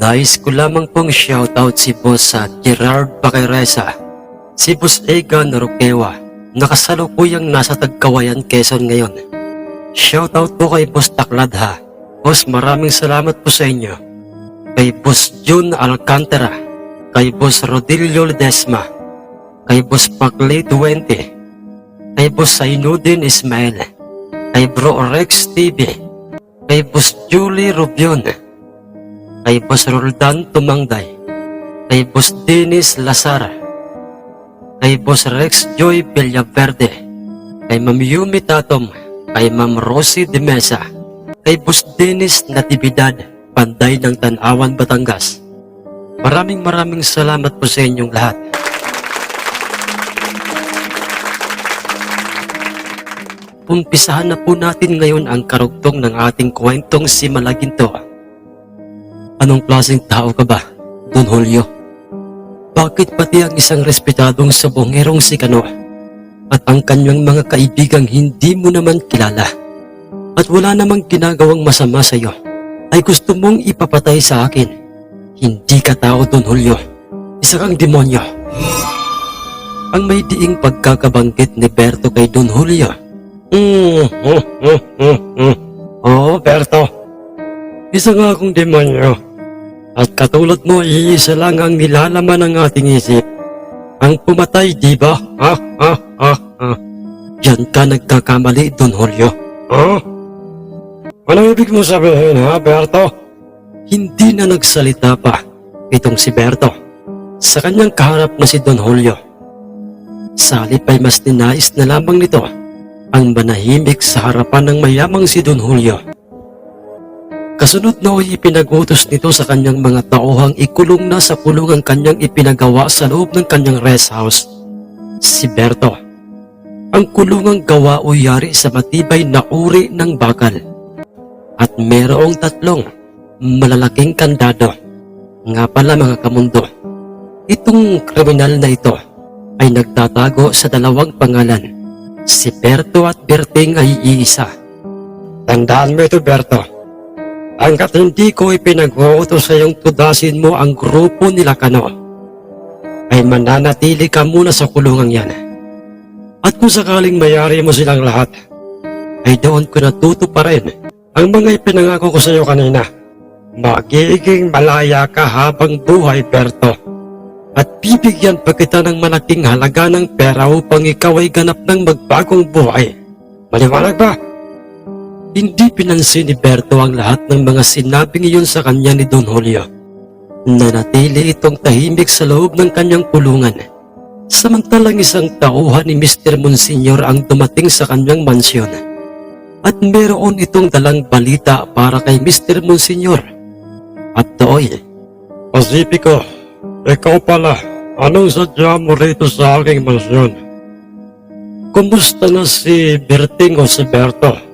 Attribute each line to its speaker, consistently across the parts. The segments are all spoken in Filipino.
Speaker 1: Nais ko lamang pong shoutout si Boss Gerard Paqueresa, si Boss Egan Roquewa, nakasalukuyang nasa Tagkawayan, Quezon ngayon. Shoutout po kay Boss Taklad ha. Boss, maraming salamat po sa inyo. Kay Boss June Alcantara, kay Boss Rodilio Ledesma, kay Boss Paclay 20, kay Boss Sainudin Ismail, kay Bro Rex TV, kay Boss Julie Rubion, kay Boss Roldan Tumangday, kay Boss Dennis Lazar, kay Boss Rex Joy Villaverde, kay Ma'am Yumi Tatom, kay Ma'am Rosie de Mesa, kay Boss Dennis Natividad, Panday ng Tanawan, Batangas. Maraming maraming salamat po sa inyong lahat. Umpisahan na po natin ngayon ang karugtong ng ating kwentong si Malaginto. Anong klaseng tao ka ba, Don Julio? Bakit pati ang isang respetadong sabongerong si Kano at ang kanyang mga kaibigang hindi mo naman kilala at wala namang ginagawang masama sa iyo ay gusto mong ipapatay sa akin? Hindi ka tao, Don Julio. Isa kang demonyo. Ang may diing pagkakabanggit ni Berto kay Don Julio. Mm, mm, mm, mm, mm. Oo, Berto. Isa nga akong demonyo. At katulad mo, iisa lang ang nilalaman ng ating isip. Ang pumatay, di ba? Ha, ha, ha, ha. Yan ka nagkakamali, Don Julio. Ha? Anong ibig mo sabihin, ha, Berto? Hindi na nagsalita pa itong si Berto sa kanyang kaharap na si Don Julio. Salip ay mas ninais na lamang nito ang manahimik sa harapan ng mayamang si Don Julio. Kasunod na ipinagutos nito sa kanyang mga tauhang ikulong na sa kulong ang kanyang ipinagawa sa loob ng kanyang rest house. Si Berto. Ang kulungang gawa o yari sa matibay na uri ng bakal. At merong tatlong malalaking kandado. Nga pala mga kamundo, itong kriminal na ito ay nagtatago sa dalawang pangalan. Si Berto at Berting ay iisa. Tandaan mo ito, Berto. Hanggat hindi ko ipinag-uutos sa iyong tudasin mo ang grupo nila Kano, ay mananatili ka muna sa kulungan yan. At kung sakaling mayari mo silang lahat, ay doon ko natuto pa rin ang mga ipinangako ko sa iyo kanina. Magiging malaya ka habang buhay, Berto. At bibigyan pa kita ng malaking halaga ng pera upang ikaw ay ganap ng magbagong buhay. Maliwanag ba? Hindi pinansin ni Berto ang lahat ng mga sinabing iyon sa kanya ni Don Julio. Nanatili itong tahimik sa loob ng kanyang kulungan. Samantalang isang tauhan ni Mr. Monsignor ang dumating sa kanyang mansyon. At meron itong dalang balita para kay Mr. Monsignor. At Toy, Pacifico, ikaw pala, anong sadya mo rito sa aking mansyon? Kumusta na si Berting o si Berto?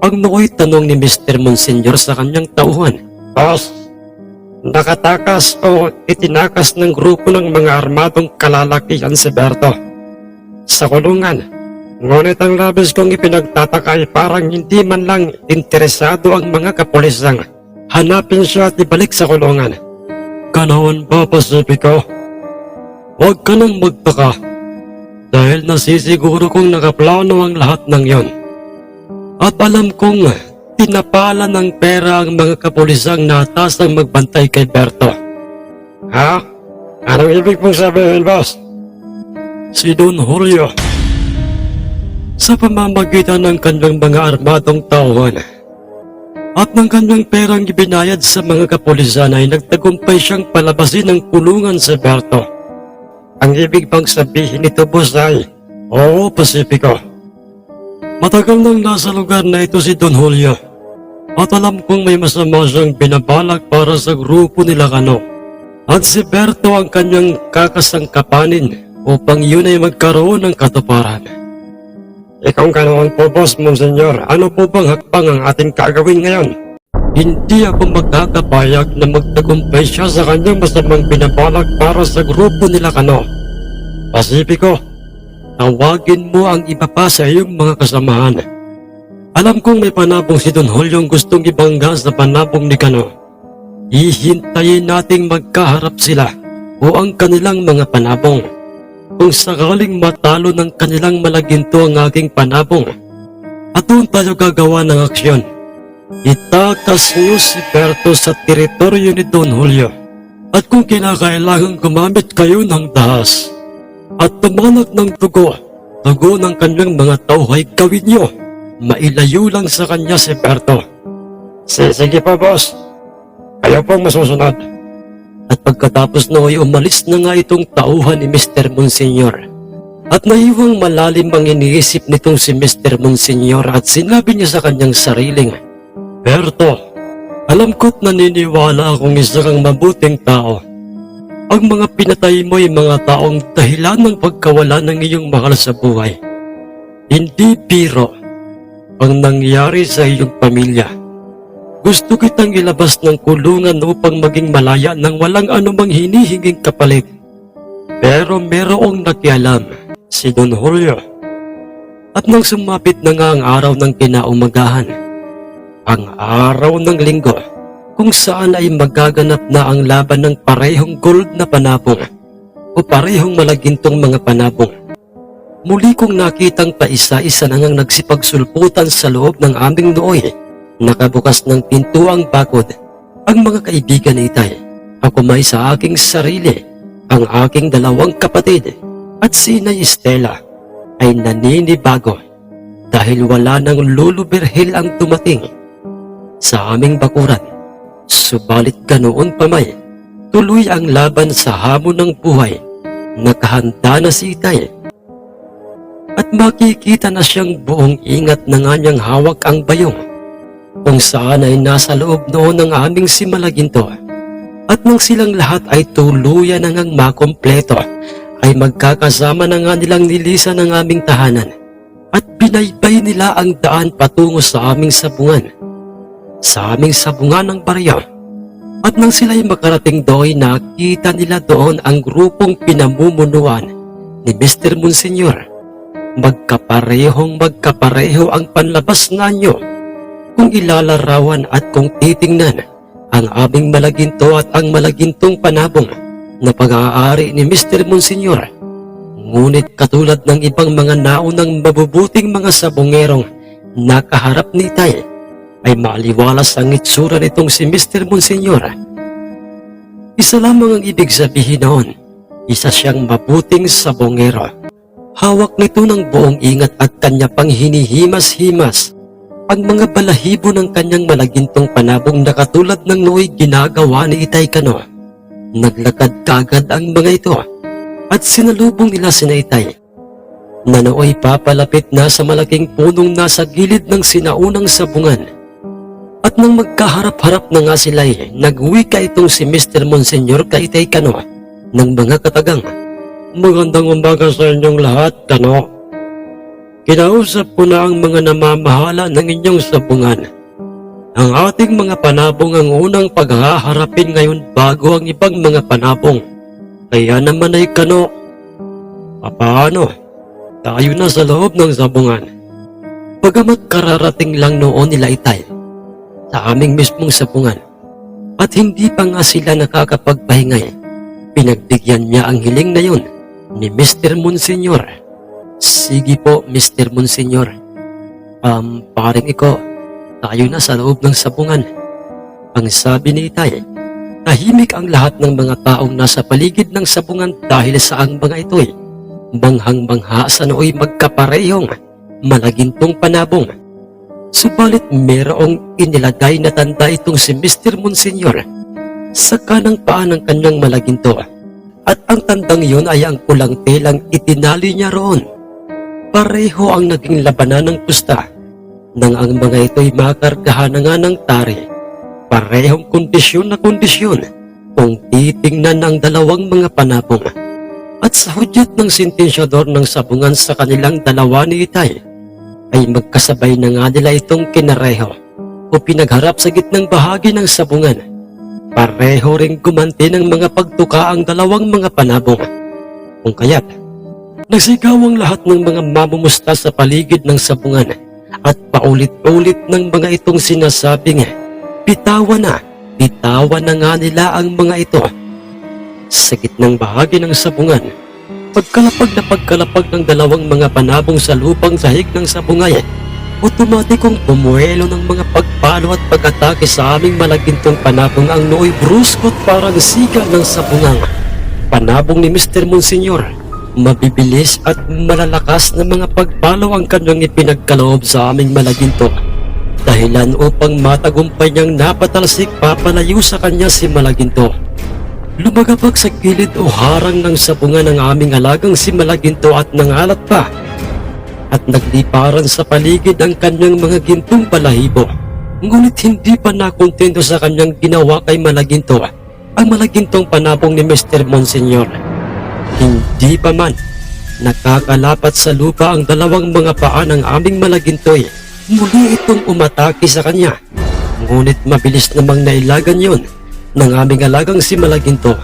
Speaker 1: Ang nooy tanong ni Mr. Monsignor sa kanyang tauhan. Boss, nakatakas o itinakas ng grupo ng mga armadong kalalakihan si Berto. Sa kulungan, ngunit ang labis kong ipinagtataka ay parang hindi man lang interesado ang mga kapulisang hanapin siya at ibalik sa kulungan. Ganoon ba, Pacifico? Huwag ka nang magtaka dahil nasisiguro kong nakaplano ang lahat ng yon. At alam kong tinapala ng pera ang mga kapulisang natas ang magbantay kay Berto. Ha? Anong ibig mong sabihin, boss? Si Don Julio. Sa pamamagitan ng kanyang mga armadong tauhan at ng kanyang perang ibinayad sa mga kapulisan ay nagtagumpay siyang palabasin ng kulungan si Berto. Ang ibig bang sabihin nito, boss, ay, Oo, Pacifico. Matagal nang nasa lugar na ito si Don Julio. At alam kong may masama siyang binabalak para sa grupo nila Kano. At si Berto ang kanyang kakasangkapanin upang yun ay magkaroon ng katuparan. Ikaw ganoon po, Boss Monsignor. Ano po bang hakbang ang ating gagawin ngayon? Hindi ako magkakapayag na magtagumpay siya sa kanyang masamang binabalak para sa grupo nila Kano. Pasipiko, tawagin mo ang iba pa sa iyong mga kasamahan. Alam kong may panabong si Don Juliong gustong ibangga sa panabong ni Kano. Hihintayin nating magkaharap sila o ang kanilang mga panabong. Kung sakaling matalo ng kanilang malaginto ang aking panabong, at doon tayo gagawa ng aksyon. Itakas niyo si Berto sa teritoryo ni Don Julio. At kung kinakailangan gumamit kayo ng dahas at tumanak ng dugo, dugo ng kanyang mga tauhay gawin niyo. Mailayo lang sa kanya si Berto. Sige pa, boss. Kayo pong masusunod. At pagkatapos na ay umalis na nga itong tauhan ni Mr. Monsignor. At naiwang malalim ang iniisip nitong si Mr. Monsignor at sinabi niya sa kanyang sariling, Berto, alam ko't naniniwala akong isa kang mabuting tao. Ang mga pinatay mo ay mga taong dahilan ng pagkawala ng iyong mahal sa buhay. Hindi biro ang nangyari sa iyong pamilya. Gusto kitang ilabas ng kulungan upang maging malaya nang walang anumang hinihinging kapalit. Pero merong nakialam, si Don Julio. At nang sumapit na nga ang araw ng kinaumagahan, ang araw ng linggo, kung saan ay magaganap na ang laban ng parehong gold na panabong o parehong malagintong mga panabong. Muli kong nakitang paisa-isa na ngang nagsipagsulputan sa loob ng aming nooy. Nakabukas ng pinto ang bakod. Ang mga kaibigan ni Itay. Ako may sa aking sarili. Ang aking dalawang kapatid. At si Inay Estela ay naninibago. Dahil wala nang Lolo Berhel ang dumating sa aming bakuran. Subalit ganoon pa tuloy ang laban sa hamon ng buhay. Nakahanda na si Itay. At makikita na siyang buong ingat na nga niyang hawak ang bayong kung saan ay nasa loob noon ng aming simalaginto at nang silang lahat ay tuluyan na ngang makompleto ay magkakasama na nga nilang nilisan ng aming tahanan. At binaybay nila ang daan patungo sa aming sabungan sa aming sabungan ng baryo at nang sila'y makarating doon nakita nila doon ang grupong pinamumunuan ni Mr. Monsignor magkaparehong magkapareho ang panlabas nga nyo kung ilalarawan at kung titingnan ang aming malaginto at ang malagintong panabong na pag-aari ni Mr. Monsignor. Ngunit katulad ng ibang mga naunang mabubuting mga sabongerong nakaharap ni Tay, ay maliwalas ang itsura nitong si Mr. Monsignor. Isa lamang ang ibig sabihin noon, isa siyang mabuting sabongero. Hawak nito ng buong ingat at kanya pang hinihimas-himas ang mga balahibo ng kanyang malagintong panabong na katulad ng nooy ginagawa ni Itay Kano. Naglakad kagad ang mga ito at sinalubong nila si Itay na nooy papalapit na sa malaking punong nasa gilid ng sinaunang sabungan. At nang magkaharap-harap na nga sila eh, nagwika itong si Mr. Monsignor kay Itay Kano ng mga katagang. Magandang umaga sa inyong lahat, Kano. Kinausap ko na ang mga namamahala ng inyong sabungan. Ang ating mga panabong ang unang paghaharapin ngayon bago ang ibang mga panabong. Kaya naman ay Kano. Paano? Tayo na sa loob ng sabungan. Pagamat kararating lang noon nila itay sa aming mismong sabungan at hindi pa nga sila nakakapagpahingay, pinagbigyan niya ang hiling na yun ni Mr. Monsignor. Sige po, Mr. Monsignor. Um, paring iko, tayo na sa loob ng sabungan. Ang sabi ni Itay, tahimik ang lahat ng mga taong nasa paligid ng sabungan dahil sa ang mga ito'y banghang-bangha sa nooy magkaparehong malagintong panabong. Subalit merong inilagay na tanda itong si Mr. Monsignor sa kanang paa ng kanyang malaginto at ang tandang iyon ay ang pulang telang itinali niya roon. Pareho ang naging labanan ng pusta nang ang mga ito'y makargahan nga ng tari. Parehong kondisyon na kondisyon kung titingnan ng dalawang mga panabong. At sa hudyat ng sentensyador ng sabungan sa kanilang dalawa ni Itay, ay magkasabay na nga nila itong kinareho o pinagharap sa gitnang bahagi ng sabungan. Pareho ring gumanti ng mga pagtuka ang dalawang mga panabong. Kung kaya't, nagsigaw ang lahat ng mga mamumusta sa paligid ng sabungan at paulit-ulit ng mga itong sinasabing, Bitawan na, Bitawan na nga nila ang mga ito. Sa gitnang bahagi ng sabungan, pagkalapag na pagkalapag ng dalawang mga panabong sa lupang sahig ng sabungay, otomatikong pumuelo ng mga pagpalo at pag-atake sa aming malagintong panabong ang nooy bruskot parang siga ng sabungang. Panabong ni Mr. Monsignor, mabibilis at malalakas na mga pagpalo ang kanyang ipinagkaloob sa aming malaginto. Dahilan upang matagumpay niyang napatalsik papalayo sa kanya si Malaginto. Lumagabag sa gilid o harang ng sabungan ng aming alagang si Malaginto at nangalat pa at nagliparan sa paligid ang kanyang mga gintong balahibo. Ngunit hindi pa nakontento sa kanyang ginawa kay Malaginto ang malagintong panabong ni Mr. Monsignor. Hindi pa man nakakalapat sa lupa ang dalawang mga paa ng aming malagintoy. Muli itong umatake sa kanya. Ngunit mabilis namang nailagan yon ng aming alagang si Malaginto.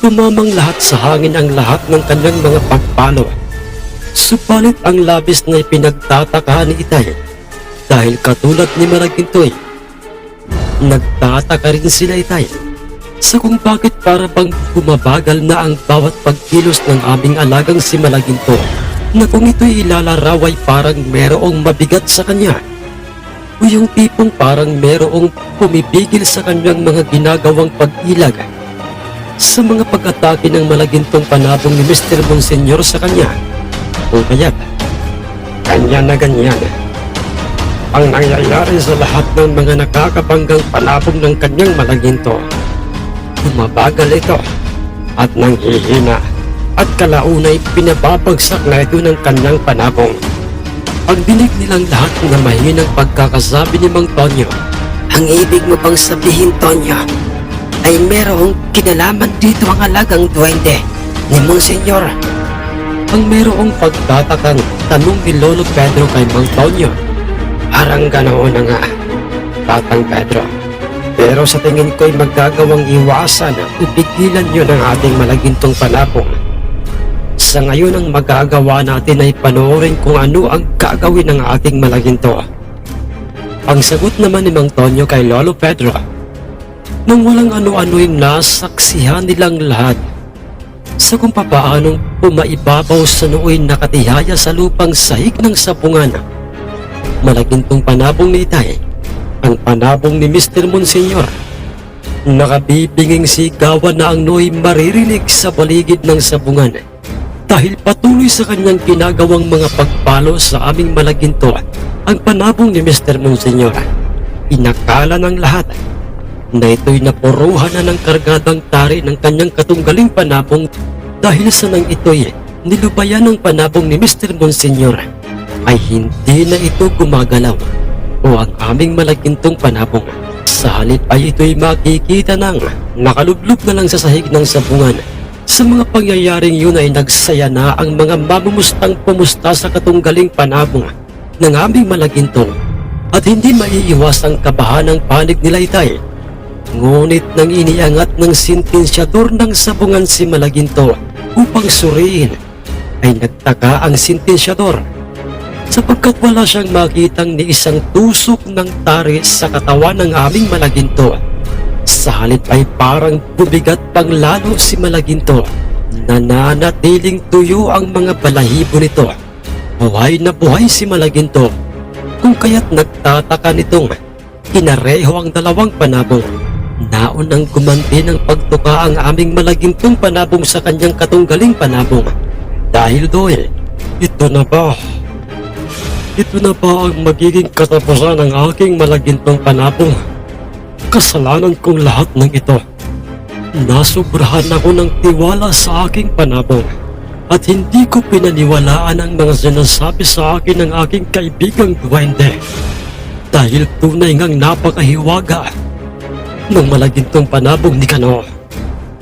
Speaker 1: Tumamang lahat sa hangin ang lahat ng kanyang mga pagpalo. Subalit ang labis na ipinagtataka ni Itay dahil katulad ni Malagintoy, nagtataka rin sila Itay sa kung bakit para bang bumabagal na ang bawat pagkilos ng aming alagang si Malaginto na kung ito'y ilalaraw parang merong mabigat sa kanya o yung tipong parang merong pumipigil sa kanyang mga ginagawang pag-ilag sa mga pag-atake ng malagintong panabong ni Mr. Monsignor sa kanya o kaya't kanya na ganyan ang nangyayari sa lahat ng mga nakakabanggang panabong ng kanyang malaginto Bumabagal ito at nanghihina at kalaunay pinababagsak na ito ng kanyang panabong. Pagdinig nilang lahat na mahinang pagkakasabi ni Mang Tonyo,
Speaker 2: Ang ibig mo bang sabihin, Tonyo, ay merong kinalaman dito ang alagang duwende ni Monsignor.
Speaker 1: ang merong pagtatakang tanong ni Lolo Pedro kay Mang Tonyo. Parang ganoon nga, Tatang Pedro. Pero sa tingin ko'y magagawang iwasan at ipigilan yun ang ating malagintong panabong. Sa ngayon ang magagawa natin ay panoorin kung ano ang gagawin ng ating malaginto. Ang sagot naman ni Mang Tonyo kay Lolo Pedro, nang walang ano-ano'y nasaksihan nilang lahat sa kung papaanong pumaibabaw sa nooy nakatihaya sa lupang sahig ng sapungan. Malagintong panabong ni Itay, ang panabong ni Mr. Monsignor. Nakabibinging sigawan na ang nooy maririnig sa paligid ng sabungan dahil patuloy sa kanyang ginagawang mga pagpalo sa aming malaginto ang panabong ni Mr. Monsignor. Inakala ng lahat na ito'y napuruhan na ng kargadang tari ng kanyang katunggaling panabong dahil sa nang ito'y nilubayan ng panabong ni Mr. Monsignor ay hindi na ito gumagalaw o ang aming malagintong panabong. Sa halip ay ito'y makikita ng nakalublob na lang sa sahig ng sabungan. Sa mga pangyayaring yun ay nagsaya na ang mga mamumustang pumusta sa katunggaling panabong ng aming malagintong at hindi maiiwas ang kabahan ng panig nila itay. Ngunit nang iniangat ng sintensyador ng sabungan si Malaginto upang suriin, ay nagtaka ang sintensyador sapagkat wala siyang makitang ni isang tusok ng tari sa katawan ng aming Malaginto. Sa halip ay parang bumigat pang lalo si Malaginto. Nananatiling tuyo ang mga balahibo nito. Buhay na buhay si Malaginto. Kung kaya't nagtataka nitong inareho ang dalawang panabong. Naon ang gumanti ng pagtuka ang aming malagintong panabong sa kanyang katunggaling panabong. Dahil doon, ito na ba? Ito na ba ang magiging katapusan ng aking malagintong panabong? Kasalanan kong lahat ng ito. Nasubrahan ako ng tiwala sa aking panabong at hindi ko pinaniwalaan ang mga sinasabi sa akin ng aking kaibigang duwende dahil tunay ngang napakahiwaga ng malagintong panabong ni Kano.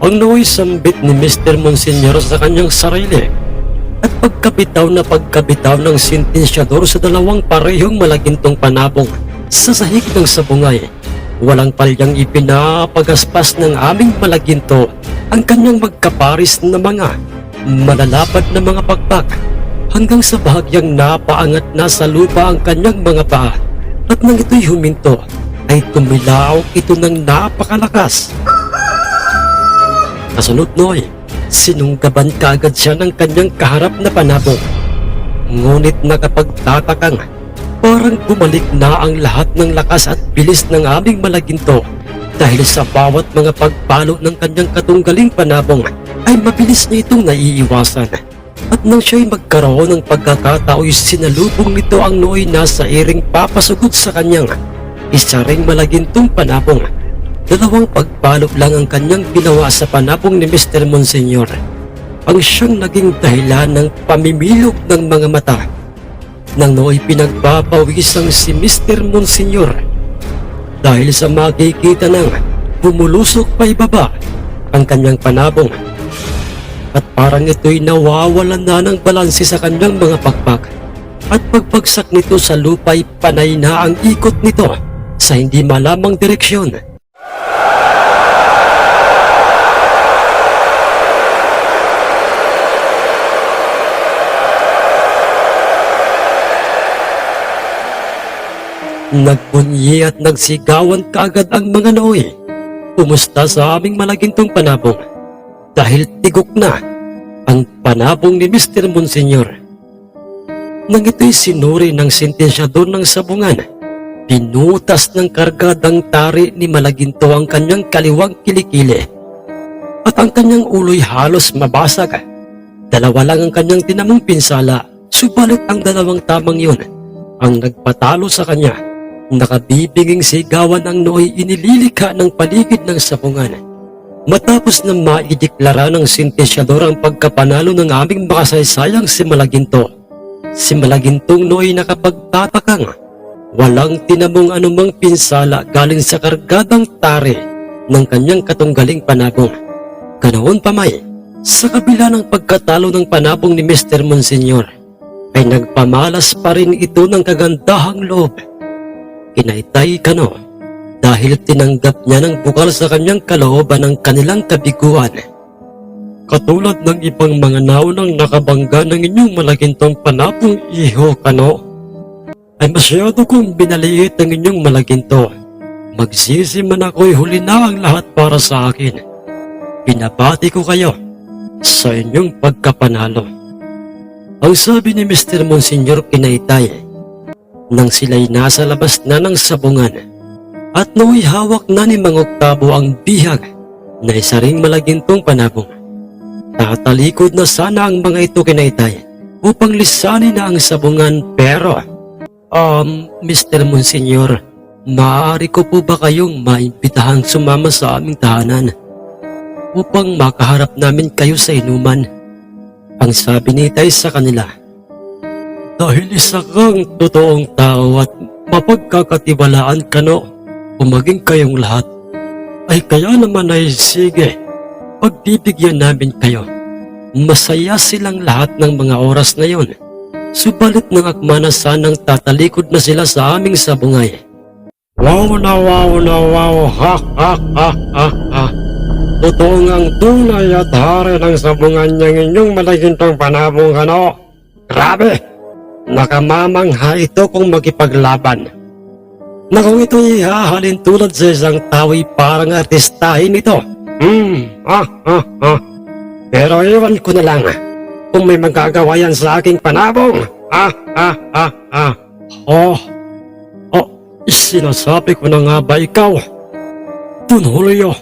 Speaker 1: Ang nooy sambit ni Mr. Monsignor sa kanyang sarili at pagkabitaw na pagkabitaw ng sintensyador sa dalawang parehong malagintong panabong sa sahig ng sabungay. Walang palyang ipinapagaspas ng aming malaginto ang kanyang magkaparis na mga malalapad na mga pagpak hanggang sa bahagyang napaangat na sa lupa ang kanyang mga paa at nang ito'y huminto ay tumilaw ito ng napakalakas. Kasunod noy, sinunggaban kaagad siya ng kanyang kaharap na panabong. Ngunit nakapagtatakang, parang bumalik na ang lahat ng lakas at bilis ng aming malaginto dahil sa bawat mga pagpalo ng kanyang katunggaling panabong ay mabilis niya itong naiiwasan. At nang siya'y magkaroon ng pagkakatao'y sinalubong nito ang nooy nasa iring papasugod sa kanyang isa ring malagintong panabong. Dalawang pagpalo lang ang kanyang ginawa sa panabong ni Mr. Monsignor. Ang siyang naging dahilan ng pamimilog ng mga mata. Nang nooy pinagpapawisang si Mr. Monsignor dahil sa makikita ng bumulusok pa ibaba ang kanyang panabong at parang ito'y nawawalan na ng balanse sa kanyang mga pakpak at pagpagsak nito sa lupa'y panay na ang ikot nito sa hindi malamang direksyon. Nagbunyi at nagsigawan kaagad ang mga nooy. Pumusta sa aming malagintong panabong dahil tigok na ang panabong ni Mr. Monsignor. Nang ito'y sinuri ng sentensyador ng sabungan, pinutas ng kargadang tari ni Malaginto ang kanyang kaliwang kilikili at ang kanyang ulo'y halos mabasag. Dalawa lang ang kanyang tinamong pinsala, subalit ang dalawang tamang yun ang nagpatalo sa kanya. Nakabibinging sigawan ang nooy inililika ng paligid ng sabungan. Matapos na maideklara ng sentensyador ang pagkapanalo ng aming makasaysayang si Malaginto, si Malagintong nooy nakapagtatakang walang tinamong anumang pinsala galing sa kargadang tare ng kanyang katunggaling panabong. Ganoon pa may, sa kabila ng pagkatalo ng panabong ni Mr. Monsignor, ay nagpamalas pa rin ito ng kagandahang loob. Kinaytay ka no, dahil tinanggap niya ng bukal sa kanyang kalooban ng kanilang kabiguan. Katulad ng ibang mga naunang nakabangga ng inyong malagintong panapong iho kano, ay masyado kong binaliit ang inyong malaginto. Magsisi man ako'y huli na ang lahat para sa akin. Pinabati ko kayo sa inyong pagkapanalo. Ang sabi ni Mr. Monsignor Pinaytay, nang sila'y nasa labas na ng sabungan at nooy hawak na ni Mang Oktabo ang bihag na isa ring malagintong panabong. Tatalikod na sana ang mga ito kinaytay upang lisanin na ang sabungan pero Um, Mr. Monsignor, maaari ko po ba kayong maimbitahang sumama sa aming tahanan upang makaharap namin kayo sa inuman? Ang sabi ni Tay sa kanila, Dahil isa kang totoong tao at mapagkakatiwalaan ka no, maging kayong lahat, ay kaya naman ay sige, pagbibigyan namin kayo. Masaya silang lahat ng mga oras na yon. Subalit ng akma na sanang tatalikod na sila sa aming sabungay. Wow na wow na wow, ha ha ha ha ha. Totoo ngang tunay at hari ng sabungan niyang inyong malagintong panabong ano. Grabe! Nakamamangha ito kung makipaglaban. Na kung ito'y hahalin tulad sa isang tao'y parang artistahin ito. Hmm, ah, ah, ah. Pero iwan ko na lang kung may magagawa yan sa aking panabong. Ah, ah, ah, ah. Oh, oh, sinasabi ko na nga ba ikaw? Dun, Julio.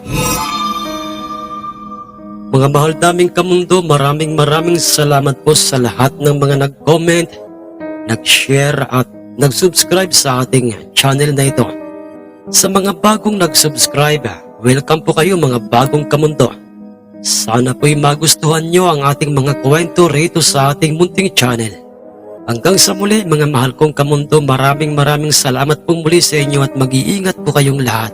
Speaker 1: Mga mahal daming kamundo, maraming maraming salamat po sa lahat ng mga nag-comment, nag-share at nag-subscribe sa ating channel na ito. Sa mga bagong nag-subscribe, welcome po kayo mga bagong kamundo. Sana po'y magustuhan nyo ang ating mga kwento rito sa ating munting channel. Hanggang sa muli mga mahal kong kamundo, maraming maraming salamat pong muli sa inyo at mag-iingat po kayong lahat.